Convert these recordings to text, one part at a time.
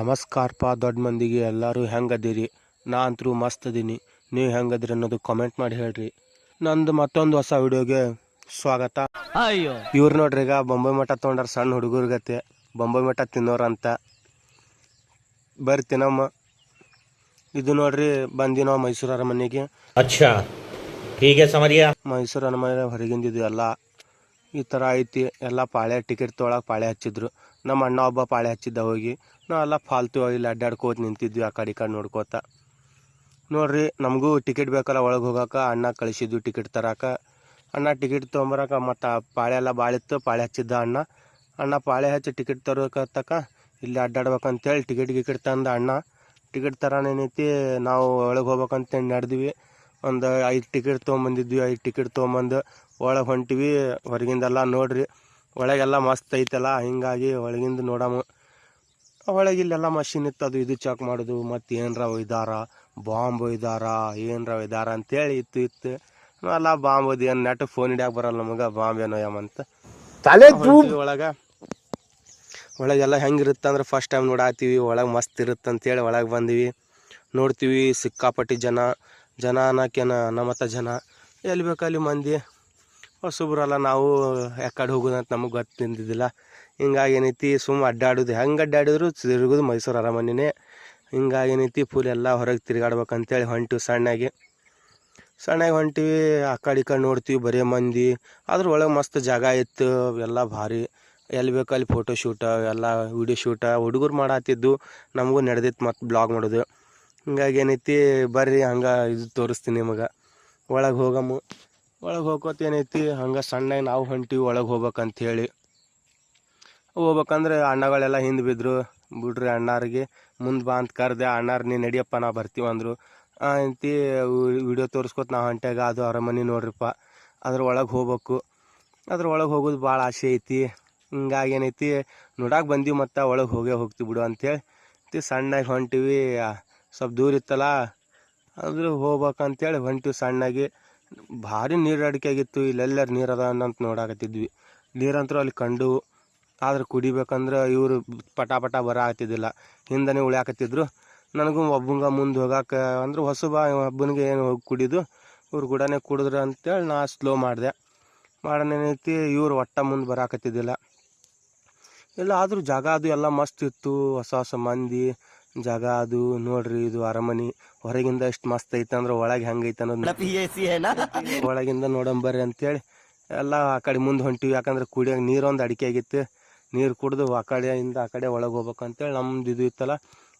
ನಮಸ್ಕಾರ ಪಾ ದೊಡ್ಡ ಮಂದಿಗೆ ಎಲ್ಲರೂ ಹೆಂಗದಿರಿ? ನಾ ಅಂತರೂ ಮಸ್ತ್ ಅದೀನಿ. ನೀವು ಹೆಂಗದ್ರಿ ಅನ್ನೋದು ಕಾಮೆಂಟ್ ಮಾಡಿ ಹೇಳ್ರಿ. ನಂದು ಮತ್ತೊಂದು ಹೊಸ ವಿಡಿಯೋಗೆ ಸ್ವಾಗತ. ಅಯ್ಯೋ. ಇವ್ರು ನೋಡ್ರಿ ಈಗ ಬೊಂಬೆ ಮಠ ತೊಗೊಂಡ್ರ ಸಣ್ಣ ಹುಡುಗರ್ಗತ್ತೆ ಬೊಂಬೆ ಮಠ ತಿನ್ನೋರು ಅಂತ. ತಿನ್ನಮ್ಮ ಇದು ನೋಡ್ರಿ ಬಂದಿ ನಾವು ಮೈಸೂರು ಅರಮನೆಗೆ ಅಚ್ಚಾ. ಹೀಗೆ ಸಮರಿಯ. ಮೈಸೂರು ಅರಮನೆ ಹೊರಗಿಂದಿದ್ದು ಎಲ್ಲ. ಈ ಥರ ಐತಿ. ಎಲ್ಲ ಪಾಳೆ ಟಿಕೆಟ್ ತೊಗೊಳಕ್ಕೆ ಪಾಳೆ ಹಚ್ಚಿದ್ರು. ನಮ್ಮ ಅಣ್ಣ ಒಬ್ಬ ಪಾಳೆ ಹಚ್ಚಿದ್ದ ಹೋಗಿ. ನಾವೆಲ್ಲ ಫಾಲ್ತು ಇಲ್ಲಿ ಅಡ್ಡಾಡ್ಕೋತ ನಿಂತಿದ್ವಿ ಆ ಕಡೆ ಈ ಕಡೆ ನೋಡ್ಕೋತ. ನೋಡ್ರಿ, ನಮಗೂ ಟಿಕೆಟ್ ಬೇಕಲ್ಲ ಒಳಗೆ ಹೋಗಕ್ಕೆ ಅಣ್ಣ ಕಳಿಸಿದ್ವಿ ಟಿಕೆಟ್ ತರಕ. ಅಣ್ಣ ಟಿಕೆಟ್ ತೊಗೊಂಬರಕ ಮತ್ತು ಪಾಳೆ ಎಲ್ಲ ಬಾಳಿತ್ತು. ಪಾಳೆ ಹಚ್ಚಿದ್ದ ಅಣ್ಣ. ಅಣ್ಣ ಪಾಳೆ ಹಚ್ಚಿ ಟಿಕೆಟ್ ತರೋಕತ್ತಕ ಇಲ್ಲಿ ಅಡ್ಡಾಡ್ಬೇಕಂತೇಳಿ ಟಿಕೆಟ್ ಗಿಕೆಟ್ ತಂದ ಅಣ್ಣ. ಟಿಕೆಟ್ ತರಾನೇನೈತಿ ನಾವು ಒಳಗೆ ಹೋಗ್ಬೇಕಂತೇಳಿ ನಡೆದ್ವಿ. ಒಂದು ಐದು ಟಿಕೆಟ್ ತೊಗೊಂಬಂದಿದ್ವಿ. ಐದು ಟಿಕೆಟ್ ತೊಗೊಂಬಂದು ಒಳಗೆ ಹೊಂಟಿವಿ ಹೊರಗಿಂದೆಲ್ಲ ನೋಡ್ರಿ. ಒಳಗೆಲ್ಲ ಮಸ್ತ್ ಐತಲ್ಲ ಹಿಂಗಾಗಿ ಒಳಗಿಂದ ನೋಡಮ್ಮ ಒಳಗೆ ಇಲ್ಲೆಲ್ಲ ಮಷಿನ್ ಇತ್ತು ಅದು ಇದು ಚೆಕ್ ಮಾಡೋದು ಮತ್ತು ಏನರ ಒಯ್ದಾರ ಬಾಂಬ್ ಒಯ್ದಾರ ಏನರ ಒಯ್ದಾರ ಅಂತೇಳಿ ಇತ್ತು ಇತ್ತು. ಅಲ್ಲ ಬಾಂಬ್ ಅದು ಏನು ನೆಟ್ ಫೋನ್ ಹಿಡಿಯಾಕೆ ಬರಲ್ಲ ನಮಗೆ ಬಾಂಬ್ ಏನೋ ಅಂತ. ತಲೆ ಒಳಗೆ. ಒಳಗೆಲ್ಲ ಹೆಂಗಿರುತ್ತೆ ಅಂದ್ರೆ ಫಸ್ಟ್ ಟೈಮ್ ನೋಡಾತೀವಿ ಒಳಗೆ ಮಸ್ತ್ ಇರುತ್ತೆ ಅಂತೇಳಿ ಒಳಗೆ ಬಂದಿವಿ. ನೋಡ್ತೀವಿ ಸಿಕ್ಕಾಪಟ್ಟಿ ಜನ ಜನ ಅನ್ನೋಕೇನ ನಮ್ಮ ಜನ. ಎಲ್ಲಿ ಬೇಕಲ್ಲಿ ಮಂದಿ. ಹೊಸಬ್ರಲ್ಲ, ನಾವು ಯಾಕಡೆ ಹೋಗೋದಂತ ನಮಗೆ ಗೊತ್ತಿದ್ದಿದ್ದಿಲ್ಲ ಹಿಂಗಾಗಿ ಏನೈತಿ ಸುಮ್ಮ ಅಡ್ಡಾಡೋದು. ಹೆಂಗೆ ಅಡ್ಡಾಡಿದ್ರು ತಿರುಗೋದು ಮೈಸೂರು ಅರಮನೆನೇ. ಹಿಂಗಾಗಿ ಏನೈತಿ ಫುಲ್ ಎಲ್ಲ ಹೊರಗೆ ತಿರುಗಾಡ್ಬೇಕಂತೇಳಿ ಹೊಂಟಿವಿ ಸಣ್ಣಗೆ. ಸಣ್ಣಗೆ ಹೊಂಟಿವಿ, ಆ ಕಡೆ ಈ ಕಡೆ ನೋಡ್ತೀವಿ, ಬರೀ ಮಂದಿ. ಅದ್ರ ಒಳಗೆ ಮಸ್ತ್ ಜಾಗ ಇತ್ತು ಎಲ್ಲ ಭಾರಿ. ಎಲ್ಲಿ ಬೇಕು ಅಲ್ಲಿ ಫೋಟೋ ಶೂಟ ಎಲ್ಲ ವಿಡಿಯೋ ಶೂಟ ಹುಡುಗರು ಮಾಡತ್ತಿದ್ದು ನಮಗೂ ನಡೆದಿತ್ತು ಮತ್ತು ಬ್ಲಾಗ್ ಮಾಡೋದು. ಹಿಂಗಾಗಿ ಏನೈತಿ, ಬರ್ರಿ ಹಂಗೆ ಇದು ತೋರಿಸ್ತೀನಿ ನಿಮಗೆ. ಒಳಗೆ ಹೋಗಮ್ಮ ಒಳಗೆ ಹೋಗೋತ್ ಏನೈತಿ? ಹಂಗೆ ಸಣ್ಣಗೆ ನಾವು ಹೊಂಟಿವಿ ಒಳಗೆ ಹೋಗ್ಬೇಕಂಥೇಳಿ ಹೋಗ್ಬೇಕಂದ್ರೆ ಅಣ್ಣಗಳೆಲ್ಲ ಹಿಂದೆ ಬಿದ್ದರು ಬಿಡ್ರಿ ಅಣ್ಣಾರಿಗೆ, ಮುಂದೆ ಬಾ ಅಂತ ಕರೆದೆ, ಅಣ್ಣಾರು ನೀ ನಡಿಯಪ್ಪ, ನಾ ಬರ್ತೀವಿ ಅಂದರು. ಅಂತಿ ವಿಡಿಯೋ ತೋರಿಸ್ಕೊತ ನಾವು ಹೊಂಟ್ಯಾಗ, ಅದು ಅರಮನೆ ನೋಡ್ರಿಪ್ಪ. ಅದ್ರ ಒಳಗೆ ಹೋಗ್ಬೇಕು. ಅದ್ರ ಒಳಗೆ ಹೋಗೋದು ಭಾಳ ಆಸೆ ಐತಿ. ಹಿಂಗಾಗಿ ಏನೈತಿ ನೋಡಕ್ಕೆ ಬಂದೀವಿ ಮತ್ತು, ಒಳಗೆ ಹೋಗೇ ಹೋಗ್ತೀವಿ ಬಿಡು ಅಂಥೇಳಿ ತಿ ಸಣ್ಣಗೆ ಹೊಂಟಿವಿ. ಸ್ವಲ್ಪ ದೂರ ಇತ್ತಲ್ಲ ಅಂದ್ರೆ ಹೋಗ್ಬೇಕಂತೇಳಿ ಹೊಂಟಿವಿ ಸಣ್ಣಗೆ. ಭಾರಿ ನೀರು ಅಡಿಕೆ ಆಗಿತ್ತು, ಇಲ್ಲೆಲ್ಲರ ನೀರು ಅದ ಅಂತ ನೋಡಾಕತ್ತಿದ್ವಿ. ನೀರಂತರೂ ಅಲ್ಲಿ ಕಂಡು, ಆದ್ರೆ ಕುಡಿಬೇಕಂದ್ರೆ ಇವರು ಪಟ ಪಟ ಬರಾಕತ್ತಿದ್ದಿಲ್ಲ ಹಿಂದನೇ ಉಳ್ಯಾಕತ್ತಿದ್ರು. ನನಗೂ ಒಬ್ಬಂಗ ಮುಂದೆ ಹೋಗಾಕ, ಅಂದ್ರೆ ಹೊಸಬ ಒಬ್ಬನಿಗೆ ಏನು ಹೋಗಿ ಕುಡಿದು, ಇವ್ರು ಕೂಡನೇ ಕುಡಿದ್ರು ಅಂತೇಳಿ ನಾ ಸ್ಲೋ ಮಾಡಿದೆ. ಮಾಡೋನೇನೈತಿ ಇವ್ರು ಒಟ್ಟ ಮುಂದೆ ಬರಾಕತ್ತಿದ್ದಿಲ್ಲ. ಎಲ್ಲ ಆದರೂ ಜಾಗ ಅದು ಎಲ್ಲ ಮಸ್ತ್ ಇತ್ತು, ಹೊಸ ಹೊಸ ಮಂದಿ ಜಾಗ ಅದು ನೋಡ್ರಿ ಇದು ಅರಮನೆ. ಹೊರಗಿಂದ ಎಷ್ಟು ಮಸ್ತ್ ಐತ ಅಂದ್ರೆ ಒಳಗೆ ಹೆಂಗೈತೆ ಅನ್ನೋದು ಒಳಗಿಂದ ನೋಡಂಬರ್ರಿ ಅಂತೇಳಿ. ಎಲ್ಲ ಆ ಕಡೆ ಮುಂದೆ ಹೊಂಟಿವಿ ಯಾಕಂದ್ರೆ ಕುಡಿಯೋಕೆ ನೀರೊಂದು ಅಡಿಕೆ ಆಗಿತ್ತು. ನೀರು ಕುಡಿದು ಆ ಕಡೆಯಿಂದ ಆ ಕಡೆ ಒಳಗೆ ಹೋಗ್ಬೇಕಂತೇಳಿ ನಮ್ದು ಇದು ಇತ್ತಲ್ಲ.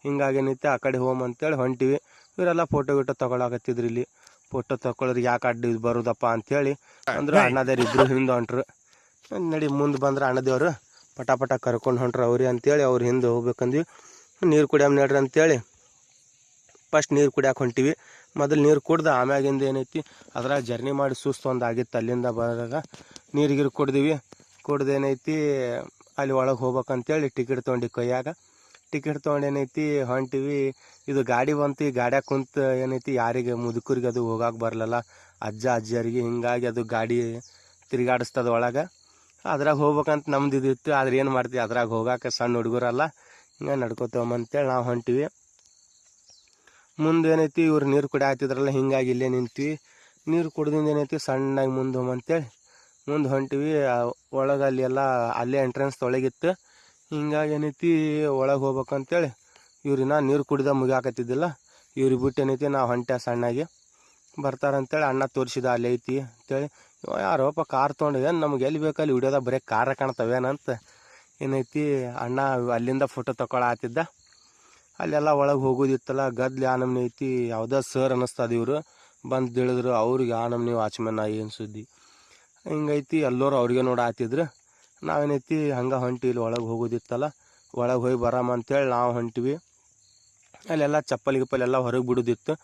ಹಿಂಗಾಗೇನೈತೆ ಆ ಕಡೆ ಹೋಮ್ ಅಂತೇಳಿ ಹೊಂಟಿವಿ. ಇವರೆಲ್ಲ ಫೋಟೋ ಗಿಟೋ ತಗೊಳಕತ್ತಿದ್ರು ಇಲ್ಲಿ. ಫೋಟೋ ತಕೊಳ್ರಿ ಯಾಕೆ ಅಡ್ಡ ಇದು ಬರೋದಪ್ಪ ಅಂತೇಳಿ. ಅಂದ್ರೆ ಅಣ್ಣದೇವ್ರು ಇಬ್ಬರು ಹಿಂದೆ ಹೊಂಟ್ರು. ನಡಿ ಮುಂದೆ ಬಂದ್ರೆ ಅಣ್ಣದೇವ್ರು. ಪಟ ಪಟ ಕರ್ಕೊಂಡು ಹೊಂಟ್ರು ಅವ್ರಿ ಅಂತೇಳಿ ಅವ್ರು ಹಿಂದೆ ಹೋಗ್ಬೇಕಂದ್ವಿ. ನೀರು ಕುಡಿಯಮ್ ನಡ್ರಿ ಅಂತೇಳಿ ಫಸ್ಟ್ ನೀರು ಕುಡಿಯಕ್ಕೆ ಹೊಂಟಿವಿ. ಮೊದಲು ನೀರು ಕುಡ್ದು ಆಮ್ಯಾಗಿಂದ ಏನೈತಿ, ಅದ್ರಾಗ ಜರ್ನಿ ಮಾಡಿ ಸುಸ್ತು ಒಂದು ಆಗಿತ್ತು. ಅಲ್ಲಿಂದ ಬರೋದಾಗ ನೀರಿಗಿರು ಕುಡ್ದಿವಿ ಕುಡ್ದೀವಿ. ಕುಡ್ದು ಏನೈತಿ, ಅಲ್ಲಿ ಒಳಗೆ ಹೋಗ್ಬೇಕಂತೇಳಿ ಟಿಕೆಟ್ ತೊಗೊಂಡು ಕೈಯಾಗ. ಟಿಕೆಟ್ ತೊಗೊಂಡು ಏನೈತಿ, ಹೊಂಟಿವಿ. ಇದು ಗಾಡಿ ಬಂತು ಗಾಡ್ಯಾಗ ಕುಂತು ಏನೈತಿ, ಯಾರಿಗೆ ಮುದುಕರಿಗೆ ಅದು ಹೋಗಕ್ಕೆ ಬರಲಲ್ಲ, ಅಜ್ಜ ಅಜ್ಜಿಯರಿಗೆ ಹಿಂಗಾಗಿ ಅದು ಗಾಡಿ ತಿರುಗಾಡಿಸ್ತದ ಒಳಗೆ. ಅದ್ರಾಗ ಹೋಗ್ಬೇಕಂತ ನಮ್ದು ಇದಿತ್ತು. ಆದ್ರೆ ಏನು ಮಾಡ್ತೀವಿ ಅದ್ರಾಗ ಹೋಗಾಕ ಸಣ್ಣ ಹುಡುಗರಲ್ಲ ಹಿಂಗೆ ನಡ್ಕೋತೇವಂತೇಳಿ ನಾವು ಹೊಂಟಿವಿ. ಮುಂದೆ ಏನೈತಿ ಇವ್ರು ನೀರು ಕುಡಿ ಹಾಕ್ತಿದ್ರಲ್ಲ ಹಿಂಗಾಗಿ ಇಲ್ಲೇ ನಿಂತೀವಿ. ನೀರು ಕುಡ್ದಿಂದ ಏನೈತಿ ಸಣ್ಣಾಗಿ ಮುಂದೆ ಹೋಮಂತೇಳಿ ಮುಂದೆ ಹೊಂಟಿವಿ. ಒಳಗೆ ಅಲ್ಲಿ ಎಲ್ಲ, ಅಲ್ಲೇ ಎಂಟ್ರೆನ್ಸ್ ತೊಳಗಿತ್ತು. ಹಿಂಗಾಗಿ ಏನೈತಿ ಒಳಗೆ ಹೋಗ್ಬೇಕಂತೇಳಿ ಇವ್ರಿನ ನೀರು ಕುಡಿದ ಮುಗಿಯಾಕತ್ತಿದ್ದಿಲ್ಲ. ಇವ್ರಿಗೆ ಬಿಟ್ಟು ಏನೈತಿ ನಾವು ಹೊಂಟೆ ಸಣ್ಣಾಗಿ. ಬರ್ತಾರಂತೇಳಿ ಅಣ್ಣ ತೋರಿಸಿದ, ಅಲ್ಲಿ ಐತಿ ಅಂತೇಳಿ. ಯಾರೋಪ್ಪ ಕಾರ್ ತೊಗೊಂಡು ಏನು ನಮ್ಗೆ ಎಲ್ಲಿ ಬೇಕಲ್ಲಿ ವಿಡಿಯೋದಾಗ ಬರೀ ಕಾರ ಕಾಣ್ತವೇನಂತ. ಏನೈತಿ, ಅಣ್ಣ ಅಲ್ಲಿಂದ ಫೋಟೋ ತಗೊಳತ್ತಿದ್ದ ಅಲ್ಲೆಲ್ಲ ಒಳಗೆ ಹೋಗೋದಿತ್ತಲ್ಲ, ಗದ್ಲಿ ಆ ಐತಿ, ಯಾವುದೋ ಸರ್ ಅನ್ನಿಸ್ತದ ಇವರು. ಬಂದು ತಿಳಿದ್ರು, ಅವ್ರಿಗೆ ಆ ನಮ್ನಿ ವಾಚ್ಮನ್ ಏನು ಸುದ್ದಿ. ಹಿಂಗೈತಿ, ಎಲ್ಲರೂ ಅವ್ರಿಗೆ ನೋಡಾತಿದ್ರು ನಾವೇನೈತಿ, ಹಂಗೆ ಹೊಂಟಿ, ಇಲ್ಲಿ ಒಳಗೆ ಹೋಗೋದಿತ್ತಲ್ಲ, ಒಳಗೆ ಹೋಗಿ ಬರಾಮ ಅಂತೇಳಿ ನಾವು ಹೊಂಟಿವಿ. ಅಲ್ಲೆಲ್ಲ ಚಪ್ಪಲಿ ಗಿಪ್ಪಲಿ ಹೊರಗೆ ಬಿಡೋದಿತ್ತು.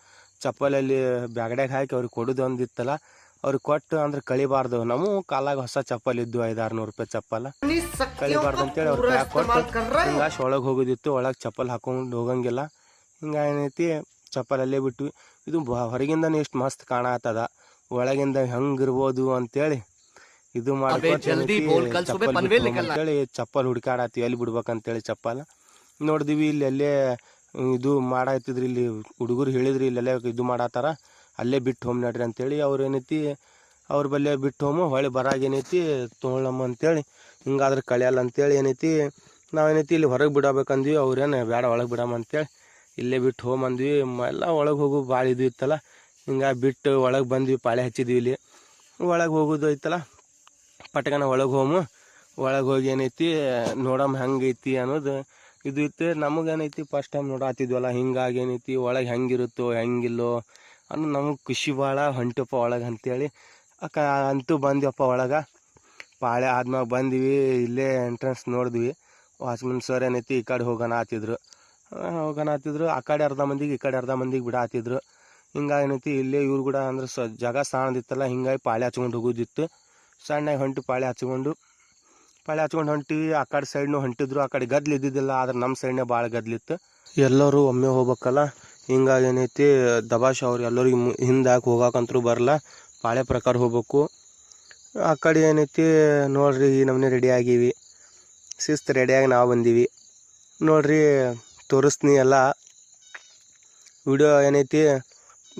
ಚಪ್ಪಲಲ್ಲಿ ಬ್ಯಾಗಡ್ಯಾಗ ಹಾಕಿ ಅವ್ರಿಗೆ ಕೊಡೋದು ಒಂದಿತ್ತಲ್ಲ ಅವ್ರಿಗೆ ಕೊಟ್ಟು ಅಂದ್ರೆ ಕಳಿಬಾರ್ದು. ನಮ್ಮ ಕಾಲಾಗ ಹೊಸ ಚಪ್ಪಲ್ ಇದ್ದು ಐದಾರು ನೂರು ರೂಪಾಯಿ ಚಪ್ಪಲ. ಕಳಿಬಾರ್ದು ಅಂತೇಳಿ ಅವ್ರ ಪ್ಯಾಕ್ ಕೊಟ್ಟು ಹಿಂಗಾಶ್ ಒಳಗೆ ಹೋಗೋದಿತ್ತು ಒಳಗೆ ಚಪ್ಪಲ್ ಹಾಕೊಂಡು ಹೋಗಂಗಿಲ್ಲ. ಹಿಂಗೆ ಏನೈತಿ ಚಪ್ಪಲ್ ಅಲ್ಲೇ ಬಿಟ್ವಿ. ಇದು ಬ ಹೊರಗಿಂದನೇ ಎಷ್ಟು ಮಸ್ತ್ ಕಾಣತ್ತದ ಒಳಗಿಂದ ಹೆಂಗಿರ್ಬೋದು ಅಂತೇಳಿ ಇದು ಬಿಟ್ಟು. ಅಂತೇಳಿ ಚಪ್ಪಲ್ ಹುಡ್ಕಾಡತ್ತೀವಿ ಎಲ್ಲಿ ಬಿಡ್ಬೇಕಂತೇಳಿ ಚಪ್ಪಲ್. ನೋಡಿದ್ವಿ ಇಲ್ಲಿ ಅಲ್ಲೇ ಇದು ಮಾಡಾಯ್ತಿದ್ರಿ ಇಲ್ಲಿ ಹುಡುಗರು ಹೇಳಿದ್ರಿ ಇಲ್ಲೆಲ್ಲ ಇದು ಮಾಡತ್ತಾರ ಅಲ್ಲೇ ಬಿಟ್ಟು ಹೋಮ್ ನಡ್ರಿ ಅಂತೇಳಿ ಅವ್ರು ಏನೈತಿ, ಅವ್ರ ಬಲ್ಲೇ ಬಿಟ್ಟು ಹೋಮು ಹೊಳೆ ಬರಾಗ ಏನೈತಿ ತೊಗೊಳಮ್ಮ ಅಂತೇಳಿ, ಹಿಂಗಾದ್ರೆ ಕಳಿಯಲ್ಲ ಅಂತೇಳಿ ಏನೈತಿ ನಾವೇನೈತಿ ಇಲ್ಲಿ ಹೊರಗೆ ಬಿಡಬೇಕಂದ್ವಿ ಅವ್ರೇನು ಬೇಡ ಒಳಗೆ ಬಿಡಮ್ಮ ಅಂತೇಳಿ, ಇಲ್ಲೇ ಬಿಟ್ಟು ಹೋಮ್ ಅಂದ್ವಿ ಎಲ್ಲ ಒಳಗೆ ಹೋಗು ಭಾಳ ಇದು ಇತ್ತಲ್ಲ ಹಿಂಗಾಗಿ ಬಿಟ್ಟು ಒಳಗೆ ಬಂದ್ವಿ, ಪಾಳೆ ಹಚ್ಚಿದ್ವಿ ಇಲ್ಲಿ, ಒಳಗೆ ಹೋಗೋದು ಐತಲ್ಲ ಪಟಕನ ಒಳಗೆ ಹೋಮು, ಒಳಗೆ ಹೋಗಿ ಏನೈತಿ ನೋಡಮ್ಮ ಹೆಂಗೈತಿ ಅನ್ನೋದು ಇದು ಇತ್ತು ನಮಗೇನೈತಿ ಫಸ್ಟ್ ಟೈಮ್ ನೋಡಾತಿದ್ವಲ್ಲ, ಹಿಂಗಾಗಿ ಏನೈತಿ, ಒಳಗೆ ಹೆಂಗಿರುತ್ತೋ, ಹೆಂಗಿಲ್ಲೋ ಅನ್ನೋ ನಮಗೆ ಖುಷಿ ಭಾಳ ಹೊಂಟಪ್ಪ ಒಳಗೆ ಅಂತೇಳಿ. ಅಕ್ಕ ಅಂತೂ ಬಂದ್ವಪ್ಪ ಒಳಗೆ. ಪಾಳೆ ಆದ್ಮ್ಯಾಗ ಬಂದ್ವಿ, ಇಲ್ಲೇ ಎಂಟ್ರೆನ್ಸ್ ನೋಡಿದ್ವಿ. ವಾಚ್ಮನ್ ಸರ್ ಏನೈತಿ, ಈ ಕಡೆ ಹೋಗೋಣ ಆತಿದ್ರು ಹೋಗೋಣ ಆತಿದ್ರು ಆ ಕಡೆ ಅರ್ಧ ಮಂದಿಗೆ, ಈ ಕಡೆ ಅರ್ಧ ಮಂದಿಗೆ ಬಿಡಾತಿದ್ರು. ಹಿಂಗಾಗಿ ಏನೈತಿ, ಇಲ್ಲೇ ಇವ್ರು ಕೂಡ ಅಂದ್ರೆ ಸ, ಜಾಗ ಸಾಣದಿತ್ತಲ್ಲ ಹಿಂಗಾಗಿ ಪಾಳೆ ಹಚ್ಕೊಂಡು ಹೋಗೋದಿತ್ತು. ಸಣ್ಣಗೆ ಹೊಂಟು ಪಾಳೆ ಹಚ್ಕೊಂಡು ಪಾಳೆ ಹಚ್ಕೊಂಡು ಹೊಂಟಿವಿ ಆ ಕಡೆ ಸೈಡ್ನು ಹೊಂಟಿದ್ರು. ಆ ಕಡೆ ಗದ್ಲು ಇದ್ದಿದ್ದಿಲ್ಲ, ಆದ್ರೆ ನಮ್ಮ ಸೈಡ್ನೇ ಭಾಳ ಗದ್ಲಿತ್ತು ಎಲ್ಲರೂ ಒಮ್ಮೆ ಹೋಗ್ಬೇಕಲ್ಲ ಹಿಂಗಾಗಿ ಏನೈತಿ ದಬಾಶ್ ಅವ್ರು ಎಲ್ಲರಿಗೆ ಹಿಂದೆ ಹಾಕಿ ಹೋಗಾಕಂತರೂ ಬರಲ್ಲ, ಪಾಳೆ ಪ್ರಕಾರ ಹೋಗ್ಬೇಕು. ಆ ಕಡೆ ಏನೈತಿ, ನೋಡ್ರಿ ಈ ನಮ್ಮನೆ ರೆಡಿ ಆಗೀವಿ. ಶಿಸ್ತು ರೆಡಿಯಾಗಿ ನಾವು ಬಂದೀವಿ. ನೋಡ್ರಿ, ತೋರಿಸ್ತೀನಿ ಎಲ್ಲ. ವಿಡಿಯೋ ಏನೈತಿ,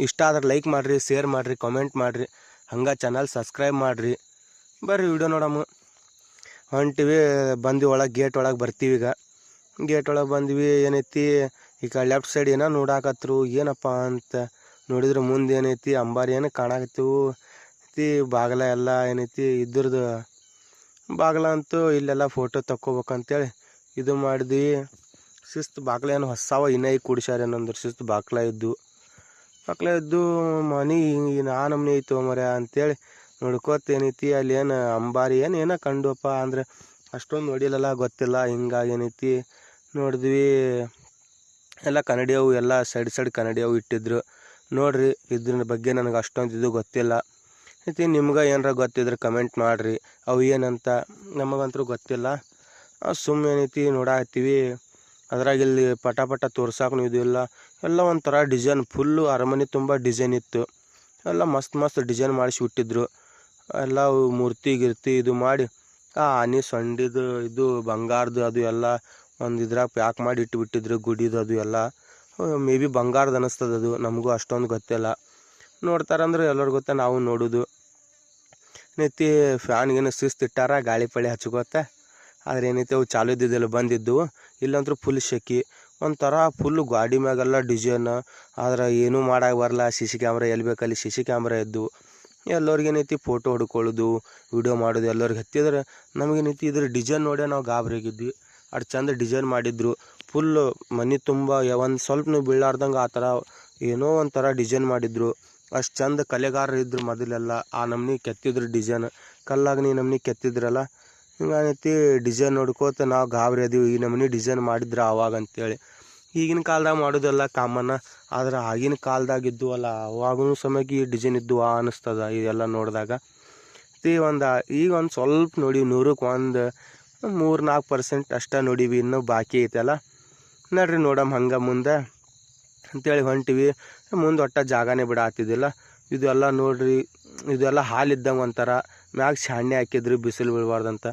ಇಷ್ಟ ಆದ್ರೆ ಲೈಕ್ ಮಾಡಿರಿ ಶೇರ್ ಮಾಡಿರಿ ಕಾಮೆಂಟ್ ಮಾಡಿರಿ. ಹಂಗೆ ಚಾನಲ್ ಸಬ್ಸ್ಕ್ರೈಬ್ ಮಾಡಿರಿ. ಬರ್ರಿ ವಿಡಿಯೋ ನೋಡಮ್ಮ ಹೊಂಟಿವಿ ಬಂದು ಒಳಗೆ ಗೇಟ್ ಒಳಗೆ ಬರ್ತೀವಿ ಈಗ. ಗೇಟ್ ಒಳಗೆ ಬಂದ್ವಿ, ಏನೈತಿ ಈ ಕಡೆ ಲೆಫ್ಟ್ ಸೈಡ್ ಏನೋ ನೋಡಾಕತ್ರು, ಏನಪ್ಪ ಅಂತ ನೋಡಿದ್ರೆ ಮುಂದೆ ಏನೈತಿ, ಅಂಬಾರಿ ಏನು ಕಾಣಾಕತ್ತಿವು ಐತಿ, ಬಾಗಲ ಎಲ್ಲ ಏನೈತಿ ಇದ್ರದ್ದು ಬಾಗಲ ಅಂತೂ ಇಲ್ಲೆಲ್ಲ ಫೋಟೋ ತಕ್ಕೋಬೇಕಂತೇಳಿ ಇದು ಮಾಡಿದ್ವಿ. ಶಿಸ್ತು ಬಾಗ್ಲ ಏನು ಹೊಸವ ಇನ್ನೇ ಈಗ ಕುಡಿಸ್ಯಾರ ಏನಂದ್ರೆ ಶಿಸ್ತು ಬಾಗ್ಲ ಇದ್ದು. ಬಾಗ್ಲ ಇದ್ದು ಮನೆ ನಾ ನಮ್ಮನೆ ಐತೋ ಮರ ಅಂತೇಳಿ ನೋಡ್ಕೋತ ಏನೈತಿ, ಅಲ್ಲಿ ಏನು ಅಂಬಾರಿ ಏನು ಏನೋ ಕಂಡುವಪ್ಪ ಅಂದ್ರೆ ಅಷ್ಟೊಂದು ನೋಡಿಲ್ಲಲ್ಲ ಗೊತ್ತಿಲ್ಲ ಹಿಂಗಾಗಿ ಏನೈತಿ ನೋಡಿದ್ವಿ. ಎಲ್ಲ ಕನ್ನಡಿ ಅವು ಎಲ್ಲ ಸೈಡ್ ಸೈಡ್ ಕನ್ನಡಿ ಅವು ಇಟ್ಟಿದ್ರು. ನೋಡಿರಿ ಇದ್ರ ಬಗ್ಗೆ ನನಗೆ ಅಷ್ಟೊಂದು ಇದು ಗೊತ್ತಿಲ್ಲ. ಐತಿ ನಿಮ್ಗೆ ಏನಾರ ಗೊತ್ತಿದ್ರೆ ಕಮೆಂಟ್ ಮಾಡಿರಿ. ಅವು ಏನಂತ ನಮಗಂತೂ ಗೊತ್ತಿಲ್ಲ. ಸುಮ್ಮನೆ ಏನೈತಿ ನೋಡಾಕತ್ತೀವಿ. ಅದ್ರಾಗ ಇಲ್ಲಿ ಪಟ ಪಟ ತೋರ್ಸಾಕು ಇದು ಇಲ್ಲ. ಎಲ್ಲ ಒಂಥರ ಡಿಸೈನ್ ಫುಲ್ಲು ಅರಮನೆ ತುಂಬ ಡಿಸೈನ್ ಇತ್ತು. ಎಲ್ಲ ಮಸ್ತ್ ಮಸ್ತ್ ಡಿಸೈನ್ ಮಾಡಿಸಿ ಬಿಟ್ಟಿದ್ರು ಎಲ್ಲ ಮೂರ್ತಿ ಗಿರ್ತಿ ಇದು ಮಾಡಿ, ಆ ಆನೆ ಸೊಂಡಿದು, ಇದು ಬಂಗಾರದು, ಅದು ಎಲ್ಲ ಒಂದು ಇದ್ರಾಗ ಪ್ಯಾಕ್ ಮಾಡಿ ಇಟ್ಟುಬಿಟ್ಟಿದ್ರು ಗುಡಿದು ಅದು ಎಲ್ಲ. ಮೇ ಬಿ ಬಂಗಾರದ ಅನ್ನಿಸ್ತದ ಅದು, ನಮಗೂ ಅಷ್ಟೊಂದು ಗೊತ್ತಿಲ್ಲ ನೋಡ್ತಾರಂದ್ರೆ ಎಲ್ಲರು ಗೊತ್ತ, ನಾವು ನೋಡೋದು. ಏನೈತಿ ಫ್ಯಾನ್ಗೇನು ಸುಸ್ತು ಇಟ್ಟಾರ, ಗಾಳಿ ಪಳಿ ಹಚ್ಕೋತ. ಆದ್ರೆ ಏನೈತಿ, ಅವು ಚಾಲು ಇದ್ದಿದ್ದಿಲ್ಲ ಬಂದಿದ್ದು. ಇಲ್ಲಂತೂ ಫುಲ್ ಶೆಕಿ. ಒಂಥರ ಫುಲ್ ಗಾಡಿ ಮ್ಯಾಗೆಲ್ಲ ಡಿಸೈನ್ ಆದ್ರೆ ಏನೂ ಮಾಡಕ್ಕೆ ಬರಲ್ಲ ಸಿ ಸಿ ಕ್ಯಾಮ್ರಾ ಎಲ್ಲಿ ಬೇಕಲ್ಲಿ ಸಿ ಸಿ ಕ್ಯಾಮ್ರಾ ಇದ್ದು ಎಲ್ಲರಿಗೆ ಫೋಟೋ ಹೊಡ್ಕೊಳ್ಳೋದು ವಿಡಿಯೋ ಮಾಡೋದು, ಎಲ್ಲರಿಗೆ ಹತ್ತಿದ್ರೆ ನಮಗೇನೈತಿ ಇದ್ರ ಡಿಸೈನ್ ನೋಡೇ ನಾವು ಗಾಬರಿ ಆಗಿದ್ವಿ ಅಷ್ಟು ಚಂದ ಡಿಸೈನ್ ಮಾಡಿದ್ರು. ಫುಲ್ ಮನೆ ತುಂಬ ಒಂದು ಸ್ವಲ್ಪನೂ ಬೀಳಾರ್ದಂಗೆ ಆ ಥರ ಏನೋ ಒಂಥರ ಡಿಸೈನ್ ಮಾಡಿದ್ರು. ಅಷ್ಟು ಚಂದ ಕಲೆಗಾರರು ಇದ್ರು ಮೊದಲೆಲ್ಲ. ಆ ನಮ್ನಿ ಕೆತ್ತಿದ್ರು ಡಿಸೈನ್ ಕಲ್ಲಾಗ ನೀ ನಮ್ನಿ ಕೆತ್ತಿದ್ರಲ್ಲ? ಹಿಂಗೈತಿ ಡಿಸೈನ್ ನೋಡ್ಕೋತ ನಾವು ಗಾಬರಿ ಅದೀವಿ. ಈ ನಮ್ನಿ ಡಿಸೈನ್ ಮಾಡಿದ್ರ ಅವಾಗ ಅಂತೇಳಿ ಈಗಿನ ಕಾಲ್ದಾಗ ಮಾಡೋದೆಲ್ಲ ಕಾಮನ್ನ ಆದ್ರೆ ಆಗಿನ ಕಾಲ್ದಾಗಿದ್ದು ಅಲ್ಲ ಅವಾಗೂ ಸಮಯಕ್ಕೆ ಈ ಡಿಸೈನ್ ಇದ್ದು ಅನ್ನಿಸ್ತದ ಇದೆಲ್ಲ ನೋಡಿದಾಗ. ಈ ಒಂದು, ಈಗ ಒಂದು ಸ್ವಲ್ಪ ನೋಡಿ ನೂರಕ್ಕೆ ಒಂದು ಮೂರು ನಾಲ್ಕು ಪರ್ಸೆಂಟ್ ಅಷ್ಟೇ ನೋಡೀವಿ, ಇನ್ನೂ ಬಾಕಿ ಐತಲ್ಲ. ನಡ್ರಿ ನೋಡಮ್ಮ ಹಂಗೆ ಮುಂದೆ. ಅಂತೇಳಿ ಹೊಂಟಿವಿ. ಮುಂದೆ ಒಟ್ಟ ಜಾಗನೇ ಬಿಡಾತಿದ್ದಿಲ್ಲ ಇದೆಲ್ಲ ನೋಡ್ರಿ, ಇದೆಲ್ಲ ಹಾಲಿದ್ದಂಗೆ ಒಂಥರ. ಮ್ಯಾಗ ಶಾಣೆ ಹಾಕಿದ್ರು ಬಿಸಿಲು ಬೀಳಬಾರ್ದಂತ.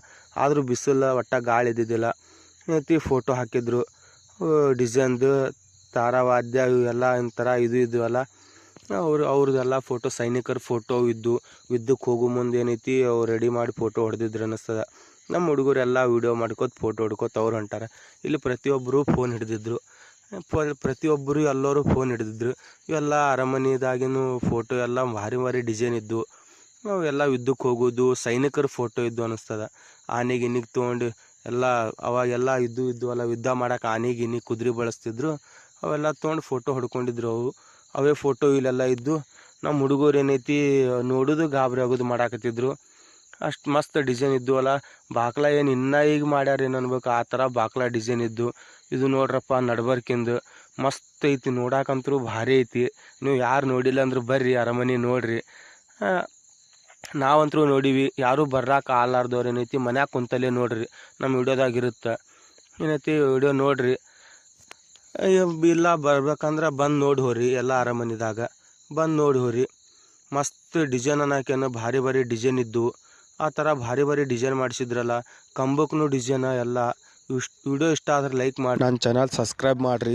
ಆದರೂ ಬಿಸಿಲು ಒಟ್ಟ ಗಾಳಿ ಇದ್ದಿದ್ದಿಲ್ಲ. ಐತಿ ಫೋಟೋ ಹಾಕಿದ್ರು. ಡಿಸೈನ್ದು ತಾರಾವಾದ್ಯ ಇವೆಲ್ಲ ಒಂಥರ ಇದು ಇದು ಎಲ್ಲ ಅವರು ಅವ್ರದ್ದೆಲ್ಲ ಫೋಟೋ ಸೈನಿಕರ ಫೋಟೋ ಇದ್ದು ಇದ್ದಕ್ಕೆ ಹೋಗೋ ಮುಂದೆ ಏನೈತಿ, ಅವ್ರು ರೆಡಿ ಮಾಡಿ ಫೋಟೋ ಹೊಡೆದಿದ್ರು ಅನ್ನಿಸ್ತದ. ನಮ್ಮ ಹುಡುಗರೆಲ್ಲ ವೀಡಿಯೋ ಮಾಡ್ಕೋತ ಫೋಟೋ ಹೊಡ್ಕೋತ ಅವ್ರು ಹೊಂಟಾರ. ಇಲ್ಲಿ ಪ್ರತಿಯೊಬ್ಬರು ಫೋನ್ ಹಿಡಿದಿದ್ರು. ಪ್ರತಿಯೊಬ್ಬರು ಎಲ್ಲರೂ ಫೋನ್ ಹಿಡಿದಿದ್ರು. ಇವೆಲ್ಲ ಅರಮನೆದಾಗಿನೂ ಫೋಟೋ ಎಲ್ಲ ಭಾರಿ ಭಾರಿ ಡಿಸೈನ್ ಇದ್ದು, ಅವೆಲ್ಲ ಯುದ್ಧಕ್ಕೆ ಹೋಗೋದು, ಸೈನಿಕರ ಫೋಟೋ ಇದ್ದು ಅನಿಸ್ತದ. ಆನೆಗೆ ಗಿನಿಗೆ ತೊಗೊಂಡು ಎಲ್ಲ, ಅವಾಗೆಲ್ಲ ಇದ್ದು ಇದ್ದು ಎಲ್ಲ ಯುದ್ಧ ಮಾಡೋಕೆ ಆನೆ ಗಿನಿ ಕುದುರೆ ಬಳಸ್ತಿದ್ರು. ಅವೆಲ್ಲ ತೊಗೊಂಡು ಫೋಟೋ ಹೊಡ್ಕೊಂಡಿದ್ರು ಅವು. ಅವೇ ಫೋಟೋ ಇಲ್ಲೆಲ್ಲ ಇದ್ದು, ನಮ್ಮ ಹುಡುಗರು ಏನೈತಿ, ನೋಡೋದು ಗಾಬರಿ ಆಗೋದು ಮಾಡಾಕತ್ತಿದ್ರು. ಅಷ್ಟು ಮಸ್ತ್ ಡಿಸೈನ್ ಇದ್ದು ಅಲ್ಲ. ಬಾಕ್ಲ ಏನು ಇನ್ನ ಈಗ ಮಾಡ್ಯಾರ ಏನು ಅನ್ಬೇಕು, ಆ ಥರ ಬಾಕ್ಲ ಡಿಸೈನ್ ಇದ್ದು. ಇದು ನೋಡ್ರಪ್ಪ ನಡ್ಬರ್ಕಿಂದು ಮಸ್ತ್ ಐತಿ, ನೋಡಾಕಂತರೂ ಭಾರಿ ಐತಿ. ನೀವು ಯಾರು ನೋಡಿಲ್ಲ ಅಂದ್ರೆ ಬರ್ರಿ, ಅರಮನೆ ನೋಡ್ರಿ. ನಾವಂತರೂ ನೋಡೀವಿ, ಯಾರೂ ಬರ್ರಾಕ ಆಲಾರ್ದವ್ರು ಏನೈತಿ, ಮನ್ಯಾಗ ಕುಂತಲ್ಲೇ ನೋಡ್ರಿ ನಮ್ಮ ವಿಡಿಯೋದಾಗ ಇರುತ್ತೆ. ಏನೈತಿ, ವಿಡಿಯೋ ನೋಡ್ರಿ. ಇಲ್ಲ, ಬರ್ಬೇಕಂದ್ರೆ ಬಂದು ನೋಡಿ ಹೋರಿ, ಎಲ್ಲ ಅರಮನಿದಾಗ. ಬಂದು ನೋಡಿ ಹೋರಿ. ಮಸ್ತ್ ಡಿಸೈನ್ ಅನ್ನೋಕೇನು ಭಾರಿ ಭಾರಿ ಡಿಸೈನ್ ಇದ್ದು. ಆ ಥರ ಭಾರಿ ಭಾರಿ ಡಿಸೈನ್ ಮಾಡಿಸಿದ್ರಲ್ಲ, ಕಂಬಕ್ಕೂ ಡಿಸೈನ ಎಲ್ಲ ವಿಡಿಯೋ ಇಷ್ಟ ಆದ್ರೆ ಲೈಕ್ ಮಾಡಿ. ನನ್ನ ಚಾನಲ್ ಸಬ್ಸ್ಕ್ರೈಬ್ ಮಾಡಿರಿ.